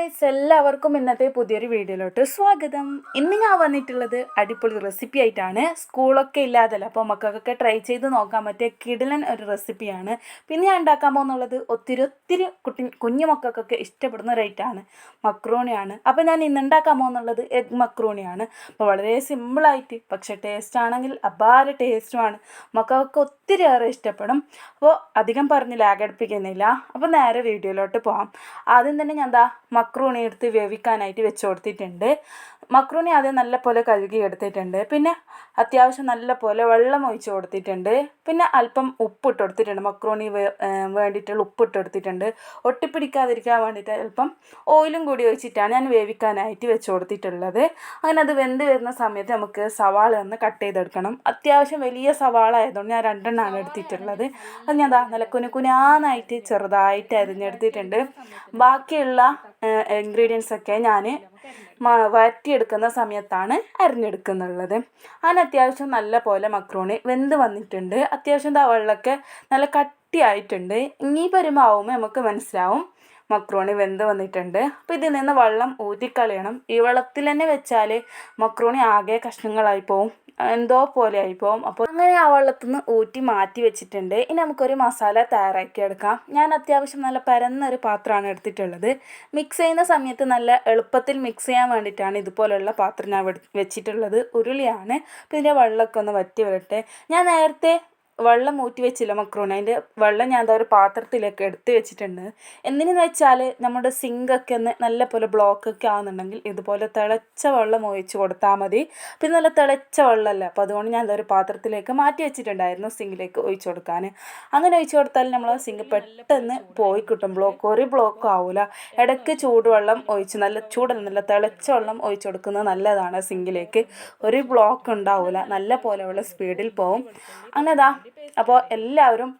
Guys എല്ലാവർക്കും ഇന്നത്തെ പുതിയൊരു വീഡിയോയിലോട്ട് സ്വാഗതം. ഇന്ന് ഞാൻ വന്നിട്ടുള്ളത് അടിപൊളി റെസിപ്പി ആയിട്ടാണ്. സ്കൂളൊക്കെ ഇല്ലാതല്ല അപ്പോൾ മക്കൾക്കൊക്കെ ട്രൈ ചെയ്ത് നോക്കാൻ പറ്റിയ കിടിലൻ ഒരു റെസിപ്പിയാണ് പിന്നെ ഞാൻ ഉണ്ടാക്കാൻ പോകുന്നുള്ളത് ഒത്തിരി ഒത്തിരി കുട്ടി കുഞ്ഞു മക്കൾക്കൊക്കെ ഇഷ്ടപ്പെടുന്ന ഐറ്റമാണ് മക്രോണിയാണ് അപ്പോൾ ഞാൻ ഇന്ന് ഉണ്ടാക്കാൻ പോകുന്നുള്ളത് എഗ് മക്രോണിയാണ് അപ്പോൾ വളരെ സിമ്പിളായിട്ട് പക്ഷേ ടേസ്റ്റ് ആണെങ്കിൽ അപാര ടേസ്റ്റുമാണ് മക്കൾക്ക് ഒത്തിരി ഏറെ ഇഷ്ടപ്പെടും. അപ്പോൾ അധികം പറഞ്ഞ് ലാഗടിപ്പിക്കുന്നില്ല അപ്പോൾ നേരെ വീഡിയോയിലോട്ട് പോകാം ആദ്യം തന്നെ ഞാൻ എന്താ മക്രൂണി എടുത്ത് വേവിക്കാനായിട്ട് വെച്ച് കൊടുത്തിട്ടുണ്ട്. മക്രൂണി ആദ്യം നല്ല പോലെ കഴുകി എടുത്തിട്ടുണ്ട് പിന്നെ അത്യാവശ്യം നല്ല പോലെ വെള്ളം ഒഴിച്ച് കൊടുത്തിട്ടുണ്ട്. പിന്നെ അല്പം ഉപ്പിട്ട് കൊടുത്തിട്ടുണ്ട്. മക്രോണി വേണ്ടിയിട്ടുള്ള ഉപ്പിട്ട് കൊടുത്തിട്ടുണ്ട്. ഒട്ടിപ്പിടിക്കാതിരിക്കാൻ വേണ്ടിയിട്ട് അല്പം ഓയിലും കൂടി ഒഴിച്ചിട്ടാണ് ഞാൻ വേവിക്കാനായിട്ട് വെച്ച് കൊടുത്തിട്ടുള്ളത്. അങ്ങനെ അത് വെന്ത് വരുന്ന സമയത്ത് നമുക്ക് സവാള ഒന്ന് കട്ട് ചെയ്തെടുക്കണം. അത്യാവശ്യം വലിയ സവാള ആയതുകൊണ്ട് ഞാൻ രണ്ടെണ്ണമാണ് എടുത്തിട്ടുള്ളത്. അത് ഞാൻ നല്ല കുനുകുനാന്നായിട്ട് ചെറുതായിട്ട് അരിഞ്ഞെടുത്തിട്ടുണ്ട്. ബാക്കിയുള്ള ഇൻഗ്രീഡിയൻസ് ഒക്കെ ഞാൻ വഴറ്റിയെടുക്കുന്ന സമയത്താണ് അരിഞ്ഞെടുക്കുന്നുള്ളത് അങ്ങനെ അത്യാവശ്യം നല്ല പോലെ മക്രോണി വെന്ത് വന്നിട്ടുണ്ട്. അത്യാവശ്യം തവളിലൊക്കെ നല്ല കട്ടിയായിട്ടുണ്ട്. ഇനി വരുമ്പോൾ നമുക്ക് മനസ്സിലാവും മക്രോണി വെന്ത് വന്നിട്ടുണ്ട്. അപ്പോൾ ഇതിൽ നിന്ന് വെള്ളം ഊറ്റിക്കളയണം. ഈ വെള്ളത്തിൽ തന്നെ വെച്ചാൽ മക്രോണി ആകെ കഷ്ണങ്ങളായി പോവും. എന്തോ പോലെ പോവും അപ്പോൾ അങ്ങനെ ആ വെള്ളത്തിൽ നിന്ന് ഊറ്റി മാറ്റി വെച്ചിട്ടുണ്ട്. ഇനി നമുക്കൊരു മസാല തയ്യാറാക്കി എടുക്കാം. ഞാൻ അത്യാവശ്യം നല്ല പരന്നൊരു പാത്രമാണ് എടുത്തിട്ടുള്ളത്. മിക്സ് ചെയ്യുന്ന സമയത്ത് നല്ല എളുപ്പത്തിൽ മിക്സ് ചെയ്യാൻ വേണ്ടിയിട്ടാണ് ഇതുപോലെയുള്ള പാത്രം ഞാൻ വെച്ചിട്ടുള്ളത്. ഉരുളിയാണ്. അപ്പോൾ ഇതിന്റെ വെള്ളമൊക്കെ ഒന്ന് വറ്റി വരട്ടെ. ഞാൻ നേരത്തെ വെള്ളം ഊറ്റി വെച്ചില്ല മക്രോണി. അതിന്റെ വെള്ളം ഞാൻ എന്താ ഒരു പാത്രത്തിലേക്ക് എടുത്ത് വെച്ചിട്ടുണ്ട്. എന്തിനെന്ന് വെച്ചാൽ നമ്മുടെ സിങ്കൊക്കെ ഒന്ന് നല്ല പോലെ ബ്ലോക്കൊക്കെ ആകുന്നുണ്ടെങ്കിൽ ഇതുപോലെ തിളച്ച വെള്ളം ഒഴിച്ച് കൊടുത്താൽ മതി. പിന്നെ നല്ല തിളച്ച വെള്ളമല്ല? അപ്പോൾ അതുകൊണ്ട് ഞാൻ എന്താ ഒരു പാത്രത്തിലേക്ക് മാറ്റി വെച്ചിട്ടുണ്ടായിരുന്നു സിങ്കിലേക്ക് ഒഴിച്ചു കൊടുക്കാൻ. അങ്ങനെ ഒഴിച്ചു കൊടുത്താൽ നമ്മൾ സിങ്ക് പെട്ടെന്ന് പോയി കിട്ടും. ബ്ലോക്ക് ഒരു ബ്ലോക്ക് ആവില്ല ഇടയ്ക്ക് ചൂടുവെള്ളം ഒഴിച്ച് നല്ല ചൂടല്ല നല്ല തിളച്ച വെള്ളം ഒഴിച്ചു കൊടുക്കുന്നത് നല്ലതാണ്. സിങ്കിലേക്ക് ഒരു ബ്ലോക്ക് ഉണ്ടാവില്ല നല്ല പോലെ ഉള്ള സ്പീഡിൽ പോവും. അങ്ങനെ അതാ അപ്പോൾ എല്ലാവരും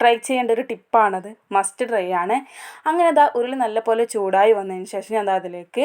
ട്രൈ ചെയ്യേണ്ട ഒരു ടിപ്പാണത്. മസ്റ്റ് ട്രൈ ആണ്. അങ്ങനെ അതാ ഉരുളി നല്ലപോലെ ചൂടായി വന്നതിന് ശേഷം ഞാൻ അതിലേക്ക്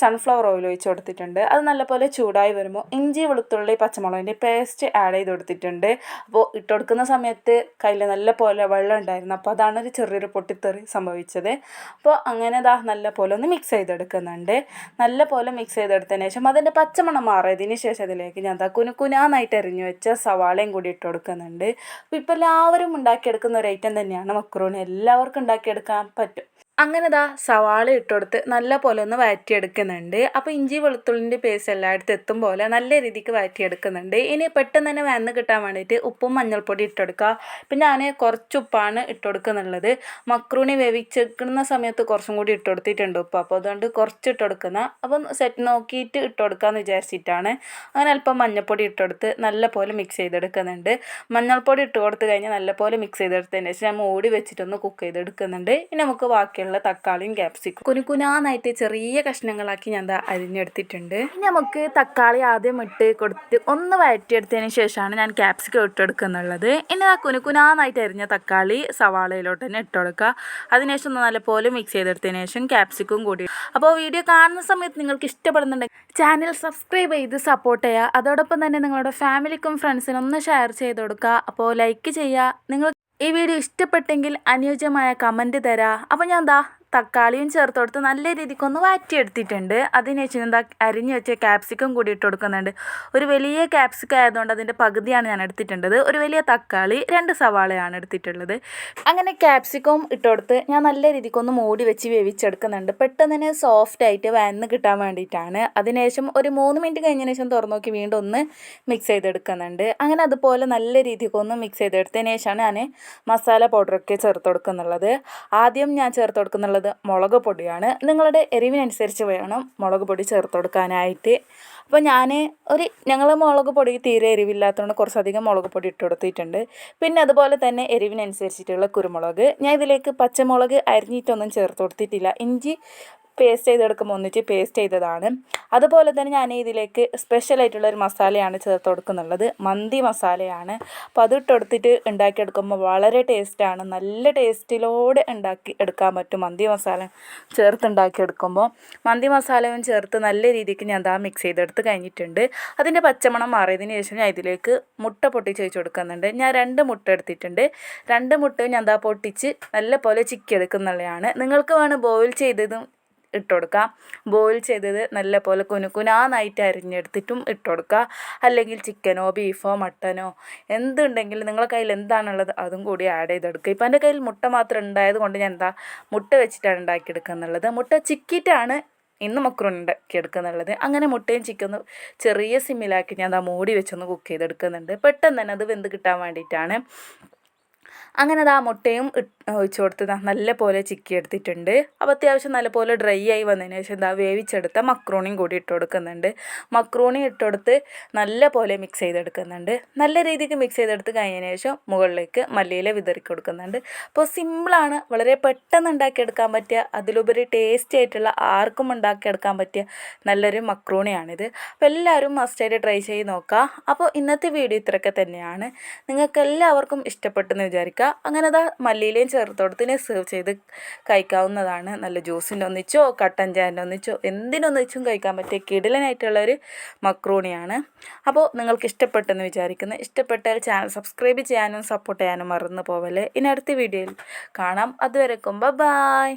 സൺഫ്ലവർ ഓയിൽ ഒഴിച്ച് കൊടുത്തിട്ടുണ്ട്. അത് നല്ലപോലെ ചൂടായി വരുമ്പോൾ ഇഞ്ചി വെളുത്തുള്ളി പച്ചമുളകിന്റെ പേസ്റ്റ് ആഡ് ചെയ്ത് കൊടുത്തിട്ടുണ്ട്. അപ്പോൾ ഇട്ട് കൊടുക്കുന്ന സമയത്ത് കയ്യിൽ നല്ലപോലെ വെള്ളം ഉണ്ടായിരുന്നു. അപ്പോൾ അതാണ് ഒരു ചെറിയൊരു പൊട്ടിത്തെറി സംഭവിച്ചത്. അപ്പോൾ അങ്ങനെ അതാ നല്ലപോലെ ഒന്ന് മിക്സ് ചെയ്തെടുക്കുന്നുണ്ട്. നല്ല പോലെ മിക്സ് ചെയ്തെടുത്തതിന് ശേഷം അതിന്റെ പച്ചമണം മാറിയതിന് ശേഷം അതിലേക്ക് ഞാൻ കുനുകുനാന്നായിട്ട് എറിഞ്ഞു വെച്ച സവാളയും കൂടി ഇട്ട് കൊടുക്കുന്നുണ്ട്. അപ്പോൾ ഇപ്പോൾ എല്ലാവരും ഉണ്ടാക്കിയെടുക്കുന്ന എടുക്കുന്ന ഒരു ഐറ്റം തന്നെയാണ്. മക്രോണി എല്ലാവർക്കും ഉണ്ടാക്കിയെടുക്കാൻ പറ്റും. അങ്ങനെ ദാ സവാള ഇട്ടുകൊടുത്ത് നല്ല പോലെ ഒന്ന് വഴറ്റിയെടുക്കുന്നുണ്ട് അപ്പോൾ ഇഞ്ചി വെളുത്തുള്ളിന്റെ പേസ്റ്റ് എല്ലായിടത്തും എത്തും പോലെ നല്ല രീതിക്ക് വഴറ്റിയെടുക്കുന്നുണ്ട് ഇനി പെട്ടെന്ന് തന്നെ വന്ന് കിട്ടാൻ വേണ്ടിയിട്ട് ഉപ്പും മഞ്ഞൾപ്പൊടി ഇട്ടെടുക്കുക പിന്നെ ഞാൻ കുറച്ച് ഉപ്പാണ് ഇട്ടുകൊടുക്കുന്നുള്ളത്. മക്രൂണി വേവിച്ചെടുക്കുന്ന സമയത്ത് കുറച്ചും കൂടി ഇട്ടുകൊടുത്തിട്ടുണ്ട് ഉപ്പ്. അപ്പോൾ അതുകൊണ്ട് കുറച്ച് ഇട്ടുകൊടുക്കുന്ന. അപ്പം സെറ്റ് നോക്കിയിട്ട് ഇട്ടുകൊടുക്കാമെന്ന് വിചാരിച്ചിട്ടാണ്. അങ്ങനെ അല്പം മഞ്ഞൾപ്പൊടി ഇട്ടുകൊടുത്ത് നല്ല പോലെ മിക്സ് ചെയ്തെടുക്കുന്നുണ്ട്. മഞ്ഞൾപ്പൊടി ഇട്ട് കൊടുത്ത് കഴിഞ്ഞാൽ നല്ല പോലെ മിക്സ് ചെയ്തെടുത്തതിന് ശേഷം ഞാൻ മൂടി വെച്ചിട്ടൊന്ന് കുക്ക് ചെയ്തെടുക്കുന്നുണ്ട്. ഇനി നമുക്ക് ബാക്കിയുള്ള ഉള്ള തക്കാളിയും ക്യാപ്സിക്കും കുനുകുനാന്നായിട്ട് ചെറിയ കഷ്ണങ്ങളാക്കി ഞാൻ അരിഞ്ഞെടുത്തിട്ടുണ്ട്. നമുക്ക് തക്കാളി ആദ്യം ഇട്ട് കൊടുത്ത് ഒന്ന് വഴറ്റിയെടുത്തതിന് ശേഷമാണ് ഞാൻ ക്യാപ്സിക്കം ഇട്ടെടുക്കുന്നുള്ളത് ഇനി ആ കുനുകുനാന്നായിട്ട് അരിഞ്ഞ തക്കാളി സവാളയിലോട്ട് തന്നെ ഇട്ടുകൊടുക്കുക അതിനുശേഷം ഒന്ന് നല്ലപോലെ മിക്സ് ചെയ്തെടുത്തതിന് ശേഷം ക്യാപ്സിക്കും കൂടി അപ്പോൾ വീഡിയോ കാണുന്ന സമയത്ത് നിങ്ങൾക്ക് ഇഷ്ടപ്പെടുന്നുണ്ടെങ്കിൽ ചാനൽ സബ്സ്ക്രൈബ് ചെയ്ത് സപ്പോർട്ട് ചെയ്യുക. അതോടൊപ്പം തന്നെ നിങ്ങളുടെ ഫാമിലിക്കും ഫ്രണ്ട്സിനും ഒന്ന് ഷെയർ ചെയ്ത് കൊടുക്കുക. അപ്പോൾ ലൈക്ക് ചെയ്യുക. നിങ്ങൾ ഈ വീഡിയോ ഇഷ്ടപ്പെട്ടെങ്കിൽ അനുയോജ്യമായ കമന്റ് തരാം. അപ്പോൾ ഞാൻ എന്താ തക്കാളിയും ചേർത്ത് കൊടുത്ത് നല്ല രീതിക്കൊന്ന് വാറ്റിയെടുത്തിട്ടുണ്ട്. അതിന് ശേഷം എന്താ അരിഞ്ഞ് വെച്ച ക്യാപ്സിക്കം കൂടി ഇട്ട് കൊടുക്കുന്നുണ്ട്. ഒരു വലിയ ക്യാപ്സിക്കം ആയതുകൊണ്ട് അതിന്റെ പകുതിയാണ് ഞാൻ എടുത്തിട്ടുള്ളത്. ഒരു വലിയ തക്കാളി രണ്ട് സവാളയാണ് എടുത്തിട്ടുള്ളത്. അങ്ങനെ ക്യാപ്സിക്കം ഇട്ട് കൊടുത്ത് ഞാൻ നല്ല രീതിക്കൊന്ന് മൂടി വെച്ച് വേവിച്ചെടുക്കുന്നുണ്ട്. പെട്ടെന്ന് തന്നെ സോഫ്റ്റ് ആയിട്ട് വന്ന് കിട്ടാൻ വേണ്ടിയിട്ടാണ്. അതിനുശേഷം ഒരു മൂന്ന് മിനിറ്റ് കഴിഞ്ഞതിന് ശേഷം തുറന്നു നോക്കി വീണ്ടും ഒന്ന് മിക്സ് ചെയ്തെടുക്കുന്നുണ്ട്. അങ്ങനെ അതുപോലെ നല്ല രീതിക്കൊന്ന് മിക്സ് ചെയ്തെടുത്തതിന് ശേഷമാണ് ഞാൻ മസാല പൗഡറൊക്കെ ചേർത്ത് കൊടുക്കുന്നുള്ളത്. ആദ്യം ഞാൻ ചേർത്ത് കൊടുക്കുന്നുള്ളത് ഉള്ളത് മുളക് പൊടിയാണ്. നിങ്ങളുടെ എരിവിനനുസരിച്ച് വേണം മുളക് പൊടി ചേർത്ത് കൊടുക്കാനായിട്ട്. അപ്പോൾ ഞാൻ ഒരു ഞങ്ങൾ മുളക് പൊടി തീരെ എരിവില്ലാത്തതുകൊണ്ട് കുറച്ചധികം മുളക് പൊടി ഇട്ട് കൊടുത്തിട്ടുണ്ട്. പിന്നെ അതുപോലെ തന്നെ എരിവിനനുസരിച്ചിട്ടുള്ള കുരുമുളക്. ഞാൻ ഇതിലേക്ക് പച്ചമുളക് അരിഞ്ഞിട്ടൊന്നും ചേർത്ത് കൊടുത്തിട്ടില്ല. ഇഞ്ചി പേസ്റ്റ് ചെയ്തെടുക്കുമ്പോൾ ഒന്നിച്ച് പേസ്റ്റ് ചെയ്തതാണ്. അതുപോലെ തന്നെ ഞാൻ ഇതിലേക്ക് സ്പെഷ്യലായിട്ടുള്ള ഒരു മസാലയാണ് ചേർത്ത് കൊടുക്കുന്നുള്ളത്. മന്തി മസാലയാണ്. അപ്പോൾ അത് ഇട്ടെടുത്തിട്ട് ഉണ്ടാക്കിയെടുക്കുമ്പോൾ വളരെ ടേസ്റ്റാണ് നല്ല ടേസ്റ്റിലോടെ ഉണ്ടാക്കി എടുക്കാൻ പറ്റും മന്തി മസാല ചേർത്ത് ഉണ്ടാക്കിയെടുക്കുമ്പോൾ. മന്തി മസാലയും ചേർത്ത് നല്ല രീതിക്ക് ഞാൻ ദാ മിക്സ് ചെയ്തെടുത്ത് കഴിഞ്ഞിട്ടുണ്ട്. അതിന്റെ പച്ചമണം മാറിയതിന് ശേഷം ഞാൻ ഇതിലേക്ക് മുട്ട പൊട്ടിച്ച് വെച്ച് കൊടുക്കുന്നുണ്ട്. ഞാൻ രണ്ട് മുട്ട എടുത്തിട്ടുണ്ട്. രണ്ട് മുട്ടയും ഞാൻ ദാ പൊട്ടിച്ച് നല്ല പോലെ ചിക്കി എടുക്കുന്നുള്ളതാണ് നിങ്ങൾക്ക് വേണം ബോയിൽ ചെയ്തതും ഇട്ട് കൊടുക്കുക. ബോയിൽ ചെയ്തത് നല്ല പോലെ കുനുകുനാന്നായിട്ട് അരിഞ്ഞെടുത്തിട്ടും ഇട്ട് കൊടുക്കുക. അല്ലെങ്കിൽ ചിക്കനോ ബീഫോ മട്ടനോ എന്തുണ്ടെങ്കിലും നിങ്ങളുടെ കയ്യിൽ എന്താണുള്ളത് അതും കൂടി ആഡ് ചെയ്തെടുക്കുക. ഇപ്പം എന്റെ കയ്യിൽ മുട്ട മാത്രം ഉണ്ടായത് കൊണ്ട് ഞാൻ എന്താ മുട്ട വെച്ചിട്ടാണ് ഉണ്ടാക്കിയെടുക്കുക എന്നുള്ളത് മുട്ട ചിക്കിയിട്ടാണ് ഇന്ന് മക്രോണി ഉണ്ടാക്കിയെടുക്കുന്നുള്ളത്. അങ്ങനെ മുട്ടയും ചിക്കനും ചെറിയ സിമ്മിലാക്കി ഞാൻ ദാ മൂടി വെച്ചൊന്ന് കുക്ക് ചെയ്തെടുക്കുന്നുണ്ട്. പെട്ടെന്ന് തന്നെ അത് വെന്ത് കിട്ടാൻ വേണ്ടിയിട്ടാണ്. അങ്ങനെ അത് ആ മുട്ടയും ഇട്ട് ഒഴിച്ച് കൊടുത്ത് ദാ നല്ല പോലെ ചിക്കി എടുത്തിട്ടുണ്ട് അപ്പോൾ അത്യാവശ്യം നല്ല പോലെ ഡ്രൈ ആയി വന്നതിന് ശേഷം എന്താ വേവിച്ചെടുത്ത മക്രോണിയും കൂടി ഇട്ട് കൊടുക്കുന്നുണ്ട്. മക്രോണി ഇട്ട് കൊടുത്ത് നല്ല പോലെ മിക്സ് ചെയ്തെടുക്കുന്നുണ്ട്. നല്ല രീതിക്ക് മിക്സ് ചെയ്തെടുത്ത് കഴിഞ്ഞതിന് ശേഷം മുകളിലേക്ക് മല്ലിയില വിതറി കൊടുക്കുന്നുണ്ട്. അപ്പോൾ സിമ്പിളാണ് വളരെ പെട്ടെന്ന് ഉണ്ടാക്കിയെടുക്കാൻ പറ്റിയ അതിലുപരി ടേസ്റ്റി ആയിട്ടുള്ള ആർക്കും ഉണ്ടാക്കിയെടുക്കാൻ പറ്റിയ നല്ലൊരു മക്രോണിയാണിത്. അപ്പോൾ എല്ലാവരും മസ്റ്റായിട്ട് ട്രൈ ചെയ്ത് നോക്കുക. അപ്പോൾ ഇന്നത്തെ വീഡിയോ ഇത്രയൊക്കെ തന്നെയാണ്. നിങ്ങൾക്ക് എല്ലാവർക്കും ഇഷ്ടപ്പെട്ടെന്ന് വിചാരിക്കുക. അങ്ങനെ അതാ മല്ലിയിലയും ചേർത്തോടത്തിനെ സെർവ് ചെയ്ത് കഴിക്കാവുന്നതാണ്. നല്ല ജ്യൂസിന്റെ ഒന്നിച്ചോ കട്ടൻ ചായന്റെ ഒന്നിച്ചോ എന്തിനൊന്നിച്ചും കഴിക്കാൻ പറ്റിയ കിടലനായിട്ടുള്ളൊരു മക്രൂണിയാണ്. അപ്പോൾ നിങ്ങൾക്ക് ഇഷ്ടപ്പെട്ടെന്ന് വിചാരിക്കുന്നു. ഇഷ്ടപ്പെട്ടാൽ ചാനൽ സബ്സ്ക്രൈബ് ചെയ്യാനും സപ്പോർട്ട് ചെയ്യാനും മറന്നു പോവല്ലേ. ഇനി അടുത്ത വീഡിയോയിൽ കാണാം. അതുവരെക്കും ബൈ